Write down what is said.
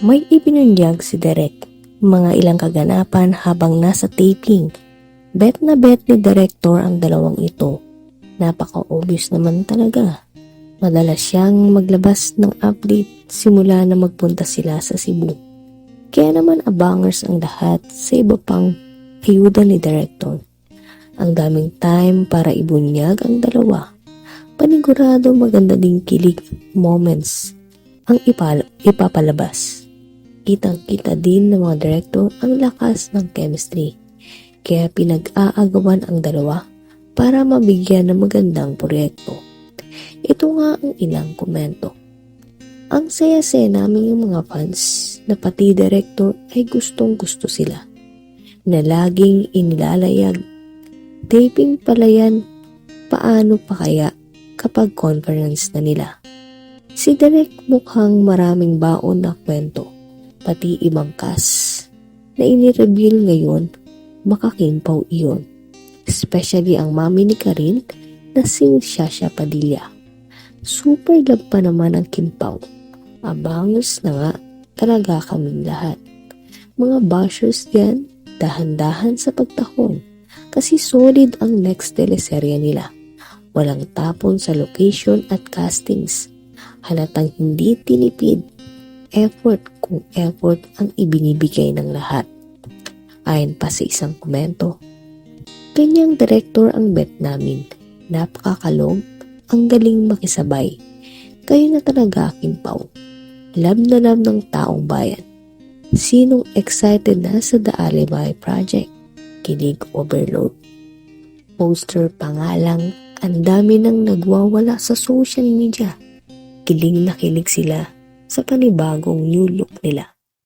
May ibinunyag si Derek mga ilang kaganapan habang nasa taping. Bet na bet ni Director ang dalawang ito. Napaka-obvious naman talaga. Madalas siyang maglabas ng update simula na magpunta sila sa Cebu. Kaya naman abangers ang lahat sa iba pang ayuda ni Director. Ang daming time para ibunyag ang dalawa. Panigurado maganda ding kilig moments ang ipapalabas. Kitang-kita din ng mga director ang lakas ng chemistry. Kaya pinag-aagawan ang dalawa para mabigyan ng magandang proyekto. Ito nga ang ilang komento. Ang saya-saya namin yung mga fans na pati director ay gustong gusto sila. Na laging inilalayag. Taping pala yan, paano pa kaya kapag conference na nila? Si Derek mukhang maraming baon na kwento pati ibang cast na inireveal ngayon, makakimpaw iyon. Especially ang mami ni Karin na si Shasha Padilla. Super love pa naman ang kimpaw. Abangers na nga talaga kaming lahat. Mga bashers yan, dahan-dahan sa pagtahon. Kasi solid ang next teleserye nila. Walang tapon sa location at castings. Halatang hindi tinipid effort kung effort ang ibinibigay ng lahat. Ayon pa sa isang komento, Kanyang director ang bet namin. Napakakalog, ang galing makisabay. Kayo na talaga aking pau. Love na love ng taong bayan. Sinong excited na sa The Alibi Project? Kilig overload. Poster pangalang ang dami nang nagwawala sa social media. Kilig na kilig sila sa panibagong new look nila.